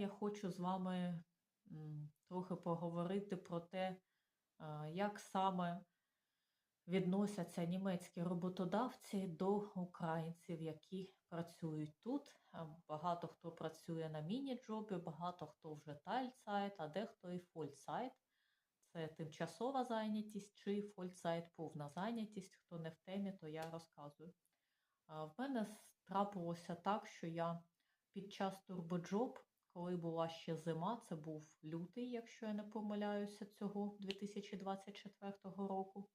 я хочу з вами трохи поговорити про те, е, як саме відносяться німецькі роботодавці до українців, які працюють тут. Е, Багато хто працює на міні-джобі, багато хто вже тальцайт, а дехто і фольцайт. Це тимчасова зайнятість чи фольцайт повна зайнятість. Хто не в темі, то я розказую. В мене трапилося так, що я під час турбоджоб, коли була ще зима, це був лютий, якщо я не помиляюся, цього 2024 року.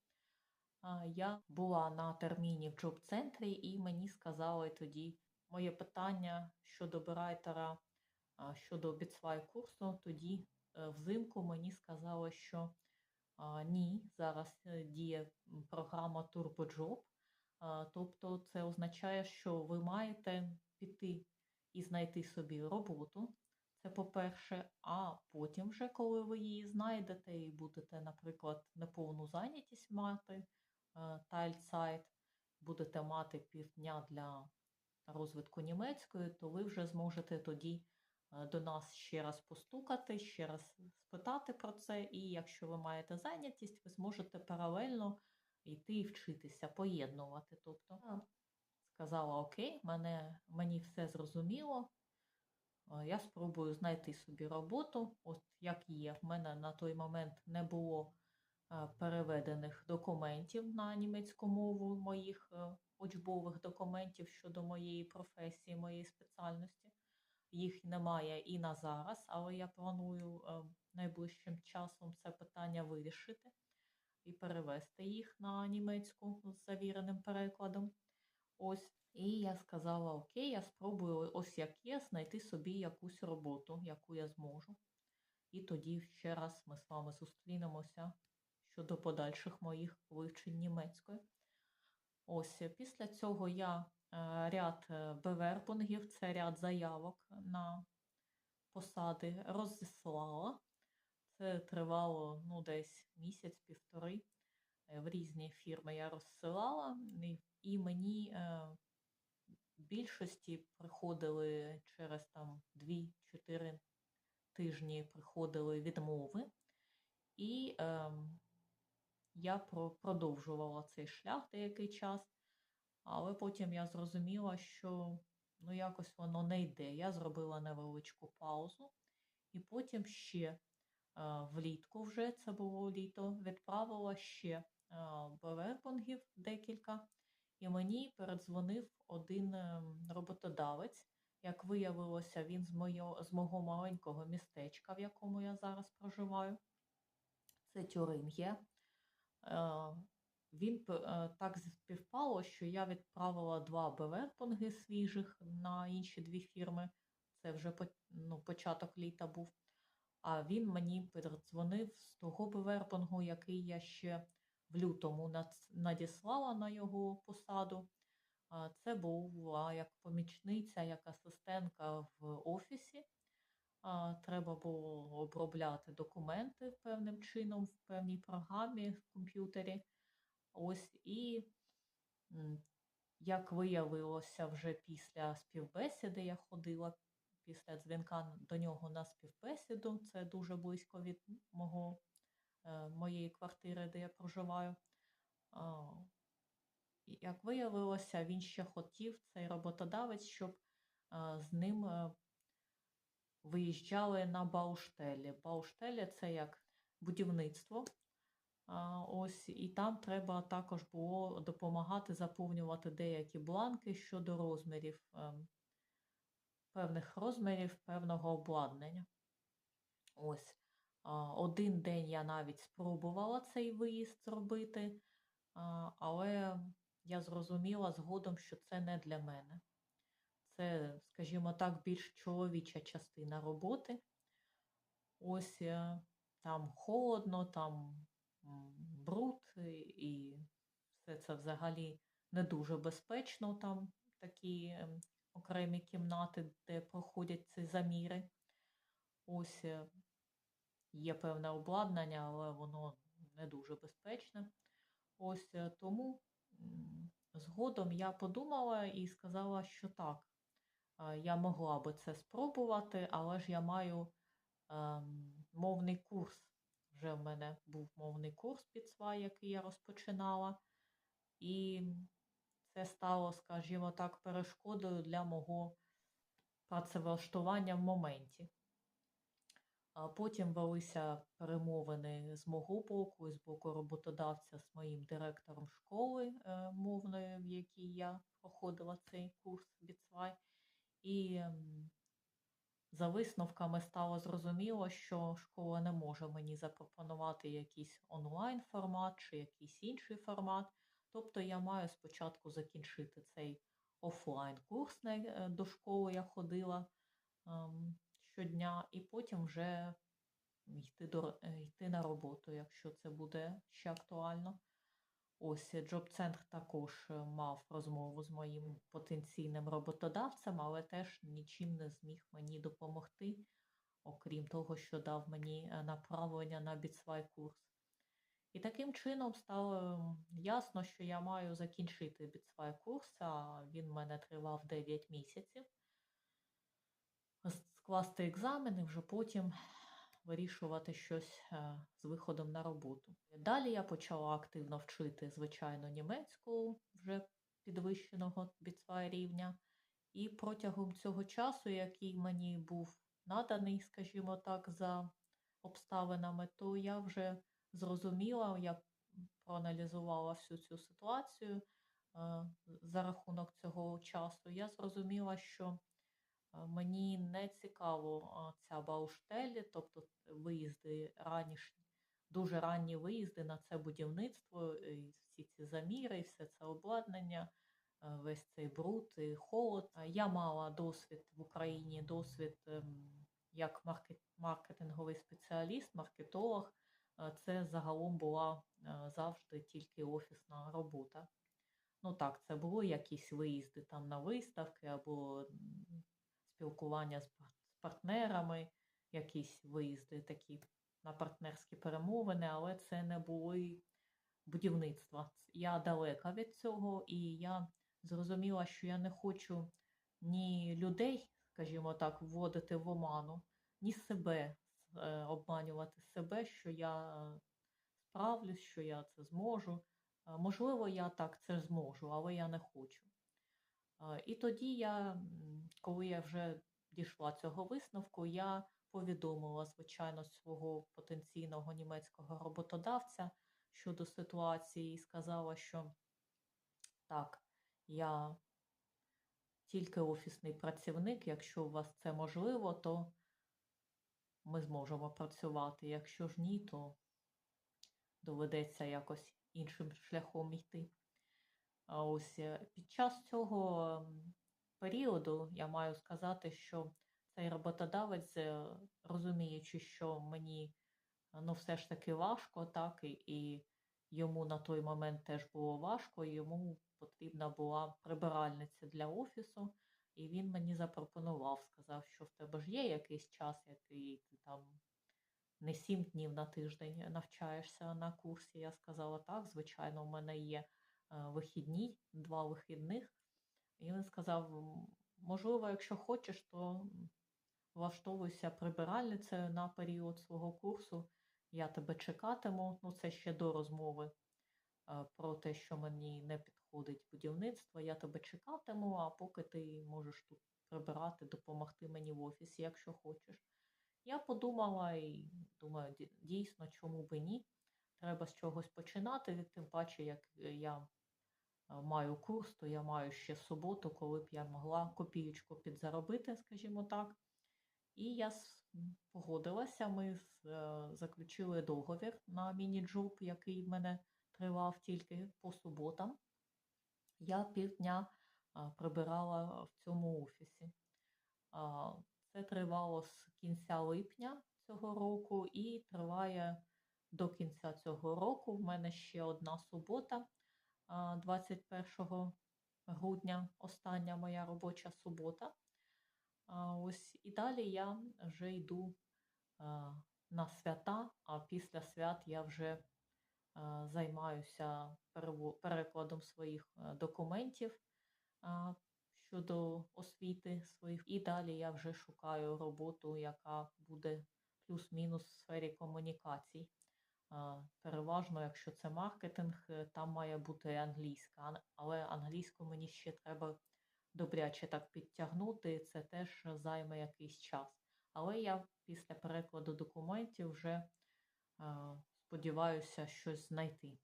Я була на терміні в джоб-центрі, і мені сказали тоді моє питання щодо Берайтера, щодо обіцвай курсу. Тоді е, взимку мені сказали, що ні, зараз е, діє програма TurboJob. Тобто це означає, що ви маєте піти і знайти собі роботу. Це по-перше, а потім, вже, коли ви її знайдете і будете, наприклад, неповну зайнятість мати, тальцайт, будете мати півдня для розвитку німецької, то ви вже зможете тоді е, до нас ще раз постукати, ще раз спитати про це. І якщо ви маєте зайнятість, ви зможете паралельно йти і вчитися, поєднувати. Тобто сказала: Окей, мене, мені все зрозуміло. Е, Я спробую знайти собі роботу, от як є. В мене на той момент не було е, переведених документів на німецьку мову, моїх е, учбових документів щодо моєї професії, моєї спеціальності. Їх немає і на зараз, але я планую найближчим часом це питання вирішити і перевести їх на німецьку з завіреним перекладом. Ось. І я сказала: Окей, я спробую ось як є, знайти собі якусь роботу, яку я зможу. І тоді ще раз ми з вами зустрінемося щодо подальших моїх вивчень німецької. Ось е, після цього я е, ряд е, бевербунгів, це ряд заявок на посади, розіслала. Це тривало ну, десь місяць-півтори. В різні фірми я розсилала, і, мені більшості приходили через там 2-4 тижні приходили відмови. І ем, я про- продовжувала цей шлях деякий час, але потім я зрозуміла, що ну якось воно не йде. Я зробила невеличку паузу, і потім ще е, влітку вже це було літо, відправила ще е, бевербонгів декілька, і мені передзвонив один ем, роботодавець. Як виявилося, він з, моє, з мого маленького містечка, в якому я зараз проживаю. Це Тюрингія. Е, Він е, так співпало, що я відправила два беверпонги свіжих на інші дві фірми. Це вже ну, початок літа був. А він мені передзвонив з того беверпонгу, який я ще в лютому надіслала на його посаду. Це була як помічниця, як асистентка в офісі. Треба було обробляти документи певним чином в певній програмі в комп'ютері. Ось і як виявилося, вже після співбесіди я ходила після дзвінка до нього на співбесіду. Це дуже близько від мого, моєї квартири, де я проживаю. Як виявилося, він ще хотів цей роботодавець, щоб з ним е, виїжджали на Бауштелі. Бауштелі це як будівництво. Ось, і там треба також було допомагати заповнювати деякі бланки щодо розмірів, певних розмірів, певного обладнання. Ось. Один день я навіть спробувала цей виїзд зробити, але я зрозуміла згодом, що це не для мене. Це, скажімо так, більш чоловіча частина роботи. Ось е, там холодно, там бруд, і- і все це взагалі не дуже безпечно. Там такі ем, окремі кімнати, де проходять ці заміри. Ось е, є певне обладнання, але воно не дуже безпечне. Ось е, тому згодом я подумала і сказала, що так, е, я могла би це спробувати, але ж я маю ем, мовний курс. Вже в мене був мовний курс під СВА, який я розпочинала. І це стало, скажімо так, перешкодою для мого працевлаштування в моменті. Потім велися перемовини з мого боку з боку роботодавця з моїм директором школи е, мовної, в якій я проходила цей курс Біцвай. І за висновками стало зрозуміло, що школа не може мені запропонувати якийсь онлайн формат чи якийсь інший формат. Тобто я маю спочатку закінчити цей офлайн курс на- е, до школи я ходила ем, щодня, і потім вже йти, до, е, йти на роботу, якщо це буде ще актуально. Ось Джоб-центр також е, мав розмову з моїм потенційним роботодавцем, але теж нічим не зміг мені допомогти, окрім того, що дав мені е, направлення на біцвай курс. І таким чином стало ясно, що я маю закінчити біцвай курс, а він в мене тривав 9 місяців. Скласти екзамен і вже потім вирішувати щось е, з виходом на роботу. Далі я почала активно вчити, звичайно, німецьку вже підвищеного біцвай рівня. І протягом цього часу, який мені був наданий, скажімо так, за обставинами, то я вже зрозуміла, я проаналізувала всю цю ситуацію е, за рахунок цього часу. Я зрозуміла, що мені не цікаво ця бауштелі, тобто виїзди раніше, дуже ранні виїзди на це будівництво, і всі ці заміри, і все це обладнання, е, весь цей бруд і холод. Я мала досвід в Україні, досвід ем, як маркетинговий спеціаліст, маркетолог. Це загалом була е, завжди тільки офісна робота. Ну так, це було якісь виїзди там на виставки або спілкування з партнерами, якісь виїзди такі на партнерські перемовини, але це не були будівництва. Я далека від цього, і я зрозуміла, що я не хочу ні людей, скажімо так, вводити в оману, ні себе е, обманювати себе, що я справлюсь, що я це зможу. Е, Можливо, я так це зможу, але я не хочу. Е, І тоді я, коли я вже дійшла цього висновку, я повідомила, звичайно, свого потенційного німецького роботодавця щодо ситуації і сказала, що так, я тільки офісний працівник, якщо у вас це можливо, то ми зможемо працювати. Якщо ж ні, то доведеться якось іншим шляхом йти. А ось е, під час цього періоду я маю сказати, що цей роботодавець, е, розуміючи, що мені ну, все ж таки важко, так, і, йому на той момент теж було важко, йому потрібна була прибиральниця для офісу, і він мені запропонував, сказав, що в тебе ж є якийсь час, який ти там не сім днів на тиждень навчаєшся на курсі. Я сказала, так, звичайно, у мене є е, вихідні, два вихідних. І він сказав: можливо, якщо хочеш, то влаштовуйся прибиральницею на період свого курсу. Я тебе чекатиму. Ну, це ще до розмови е, про те, що мені не підходить будівництво. Я тебе чекатиму, а поки ти можеш тут прибирати, допомогти мені в офісі, якщо хочеш. Я подумала і думаю, дійсно, чому би ні? Треба з чогось починати, тим паче, як е, я е, маю курс, то я маю ще суботу, коли б я могла копієчку підзаробити, скажімо так. І я погодилася, ми е, заключили договір на міні-джоб, який в мене тривав тільки по суботам. Я півдня прибирала в цьому офісі. Це тривало з кінця липня цього року і триває до кінця цього року. В мене ще одна субота, 21 грудня, остання моя робоча субота. Ось і далі я вже йду на свята, а після свят я вже займаюся перекладом своїх документів, щодо освіти своїх. І далі я вже шукаю роботу, яка буде плюс-мінус в сфері комунікацій. Переважно, якщо це маркетинг, е, там має бути англійська, але англійську мені ще треба добряче так підтягнути, це теж займе якийсь час. Але я після перекладу документів вже сподіваюся щось знайти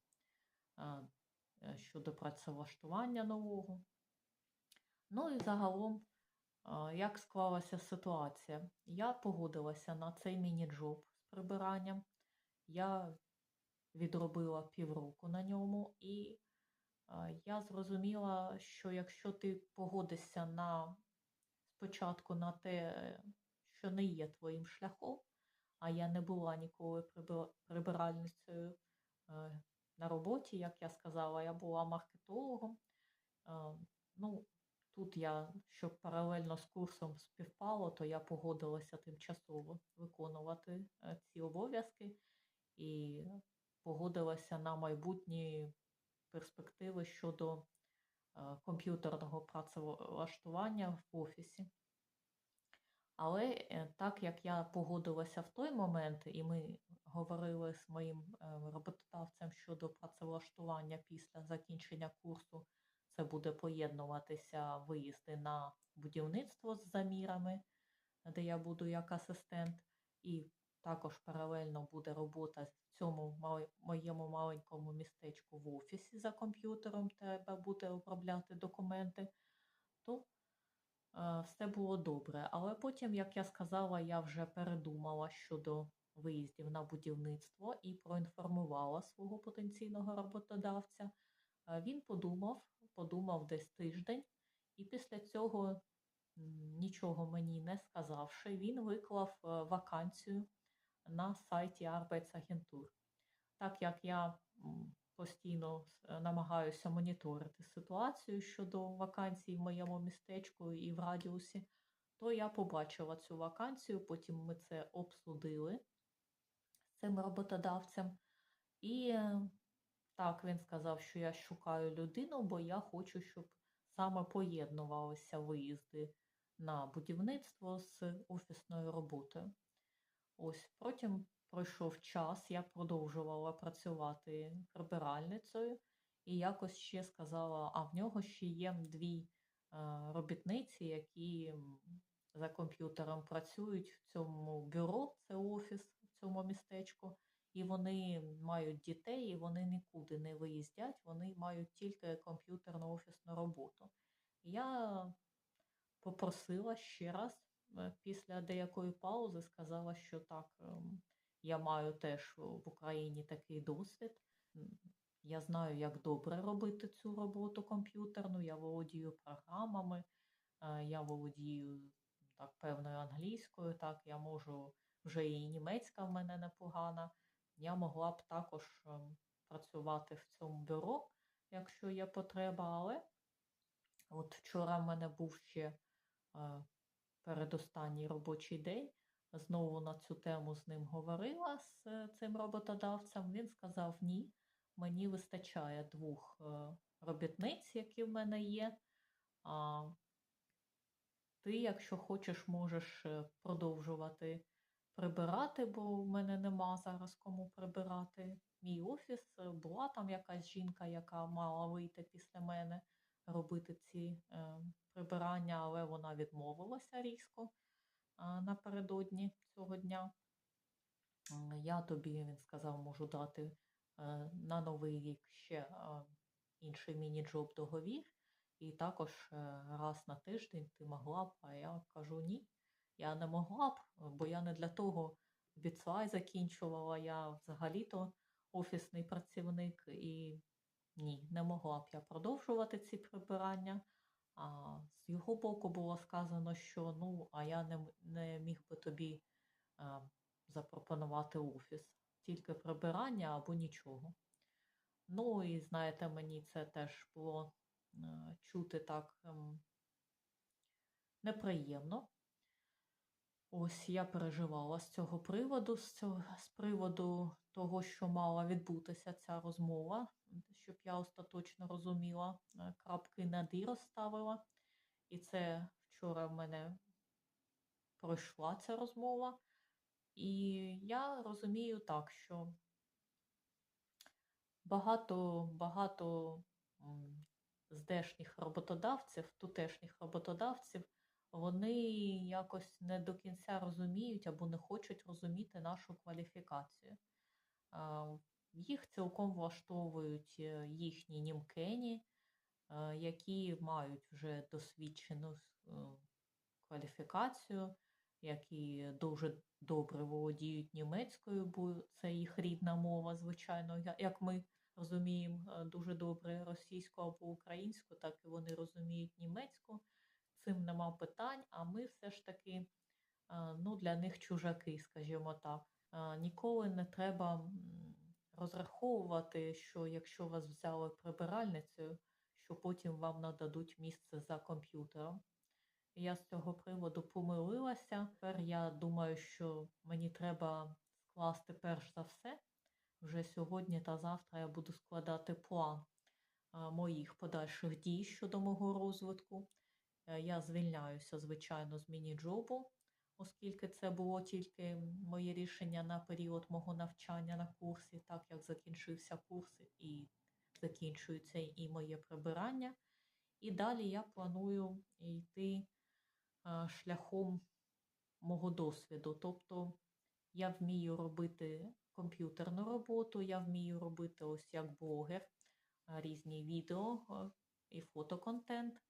е, щодо працевлаштування нового. Ну і загалом, як склалася ситуація? Я погодилася на цей міні-джоб з прибиранням. Я відробила півроку на ньому, і я зрозуміла, що якщо ти погодишся на спочатку на те, що не є твоїм шляхом, а я не була ніколи прибиральницею е, на роботі, як я сказала, я була маркетологом. Е, Ну, тут я, щоб паралельно з курсом співпало, то я погодилася тимчасово виконувати е, ці обов'язки і погодилася на майбутні перспективи щодо е, комп'ютерного працевлаштування в офісі. Але е, так як я погодилася в той момент, і ми говорили з моїм е, роботодавцем щодо працевлаштування після закінчення курсу, це буде поєднуватися виїзди на будівництво з замірами, де я буду як асистент, і також паралельно буде робота в цьому моєму маленькому містечку в офісі за комп'ютером, треба буде обробляти документи, то е, все було добре. Але потім, як я сказала, я вже передумала щодо виїздів на будівництво і проінформувала свого потенційного роботодавця. Е, Він подумав, подумав десь тиждень, і після цього, нічого мені не сказавши, він виклав е, вакансію на сайті Arbeitsagentur. Так як я постійно намагаюся моніторити ситуацію щодо вакансій в моєму містечку і в радіусі, то я побачила цю вакансію, потім ми це обсудили з цим роботодавцем. І так, він сказав, що я шукаю людину, бо я хочу, щоб саме поєднувалися виїзди на будівництво з офісною роботою. Ось потім пройшов час, я продовжувала працювати прибиральницею і якось ще сказала, а в нього ще є дві е, робітниці, які за комп'ютером працюють в цьому бюро, це офіс в цьому містечку, і вони мають дітей, і вони нікуди не виїздять, вони мають тільки комп'ютерну офісну роботу. Я попросила ще раз після деякої паузи, сказала, що так, ем, я маю теж в Україні такий досвід. Я знаю, як добре робити цю роботу комп'ютерну, я володію програмами, е, я володію так, певною англійською, так, я можу вже і німецька в мене непогана. Я могла б також ем, працювати в цьому бюро, якщо є потреба, але от вчора в мене був ще е, передостанній робочий день. Знову на цю тему з ним говорила з е, цим роботодавцем. Він сказав: ні, мені вистачає двох е, робітниць, які в мене є. А ти, якщо хочеш, можеш е, продовжувати прибирати, бо в мене нема зараз кому прибирати. Мій офіс була там якась жінка, яка мала вийти після мене робити ці е, прибирання, але вона відмовилася різко напередодні цього дня. Я тобі, він сказав, можу дати е, на новий рік ще інший міні-джоб договір, і також е, раз на тиждень ти могла б, а я кажу ні. Я не могла б, бо я не для того біцвай закінчувала, я взагалі-то офісний працівник і ні, не могла б я продовжувати ці прибирання. А з його боку було сказано, що ну, а я не, не міг би тобі е, запропонувати офіс, тільки прибирання або нічого. Ну і знаєте, мені це теж було е, чути так ем, неприємно. Ось я переживала з цього приводу, з цього, з приводу того, що мала відбутися ця розмова, щоб я остаточно розуміла, е, крапки над «і» розставила. І це вчора в мене пройшла ця розмова. І я розумію так, що багато, багато здешніх роботодавців, тутешніх роботодавців, вони якось не до кінця розуміють або не хочуть розуміти нашу кваліфікацію. Їх цілком влаштовують е, їхні німкені, е, які мають вже досвідчену е, кваліфікацію, які дуже добре володіють німецькою, бо це їх рідна мова, звичайно, як ми розуміємо дуже добре російську або українську, так і вони розуміють німецьку. Цим нема питань, а ми все ж таки ну, для них чужаки, скажімо так. Ніколи не треба розраховувати, що якщо вас взяли прибиральницею, що потім вам нададуть місце за комп'ютером. Я з цього приводу помилилася. Тепер я думаю, що мені треба скласти перш за все. Вже сьогодні та завтра я буду складати план моїх подальших дій щодо мого розвитку. Е, Я звільняюся, звичайно, з міні-джобу, оскільки це було тільки моє рішення на період мого навчання на курсі, так як закінчився курс і закінчується і моє прибирання. І далі я планую йти е, шляхом мого досвіду. Тобто я вмію робити комп'ютерну роботу, я вмію робити ось як блогер е, різні відео е, і фотоконтент.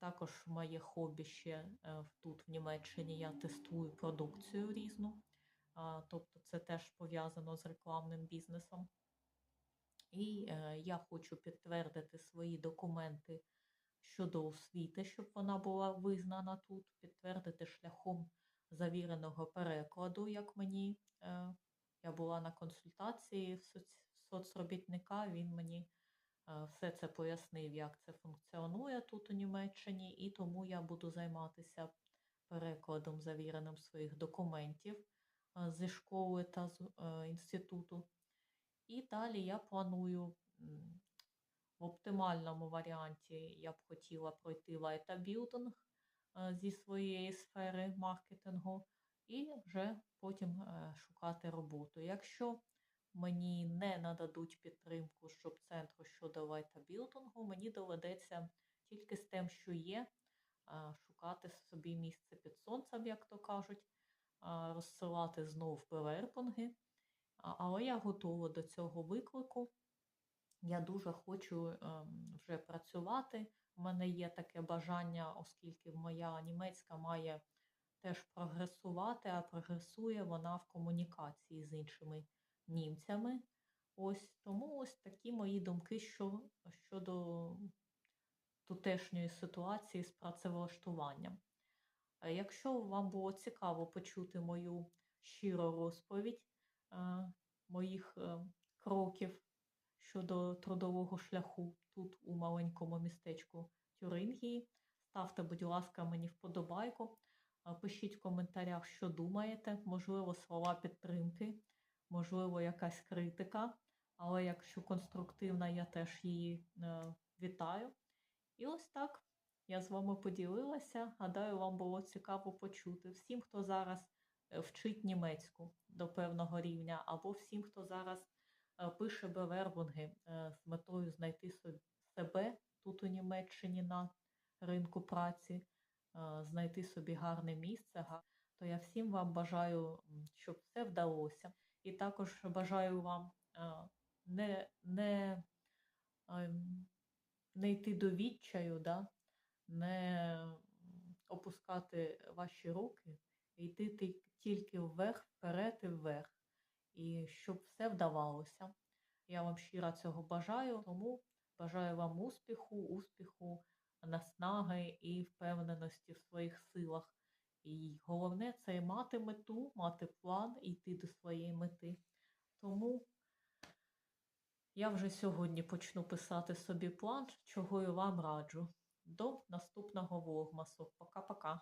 Також моє хобі ще е, тут в Німеччині я тестую продукцію різну. Тобто це теж пов'язано з рекламним бізнесом. І е, я хочу підтвердити свої документи щодо освіти, щоб вона була визнана тут, підтвердити шляхом завіреного перекладу, як мені. Е, я була на консультації в соцробітника, він мені все це пояснив, як це функціонує тут у Німеччині, і тому я буду займатися перекладом завіреним своїх документів е, зі школи та з е, інституту. І далі я планую в оптимальному варіанті я б хотіла пройти лайтабілдинг е, зі своєї сфери маркетингу і вже потім е, шукати роботу. Якщо мені не нададуть підтримку щоб центру щодо лайтабілдингу, мені доведеться тільки з тим, що є, шукати собі місце під сонцем, як то кажуть, розсилати знов беверпунги. Але я готова до цього виклику. Я дуже хочу ем, вже працювати. У мене є таке бажання, оскільки моя німецька має теж прогресувати, а прогресує вона в комунікації з іншими німцями. Ось тому ось такі мої думки що, щодо тутешньої ситуації з працевлаштуванням. Е, Якщо вам було цікаво почути мою щиру розповідь е, моїх е, кроків щодо трудового шляху тут у маленькому містечку Тюрингії, ставте, будь ласка, мені вподобайку, пишіть в коментарях, що думаєте, можливо, слова підтримки, можливо, якась критика, але якщо конструктивна, я теж її е, вітаю. І ось так. Я з вами поділилася. Гадаю, вам було цікаво почути. Всім, хто зараз е, вчить німецьку до певного рівня, або всім, хто зараз е, пише бевербунги з метою знайти себе тут у Німеччині на ринку праці, знайти собі гарне місце, то я всім вам бажаю, щоб все вдалося. І також бажаю вам е, не, не, ем, не йти до відчаю, да? не опускати ваші руки, йти тільки вверх, вперед і вверх, і щоб все вдавалося. Я вам щиро цього бажаю, тому бажаю вам успіху, успіху, наснаги і впевненості в своїх силах. І головне це мати мету, мати план і йти до своєї мети. Тому я вже сьогодні почну писати собі план, чого я вам раджу. До наступного влогмасу. Пока-пока.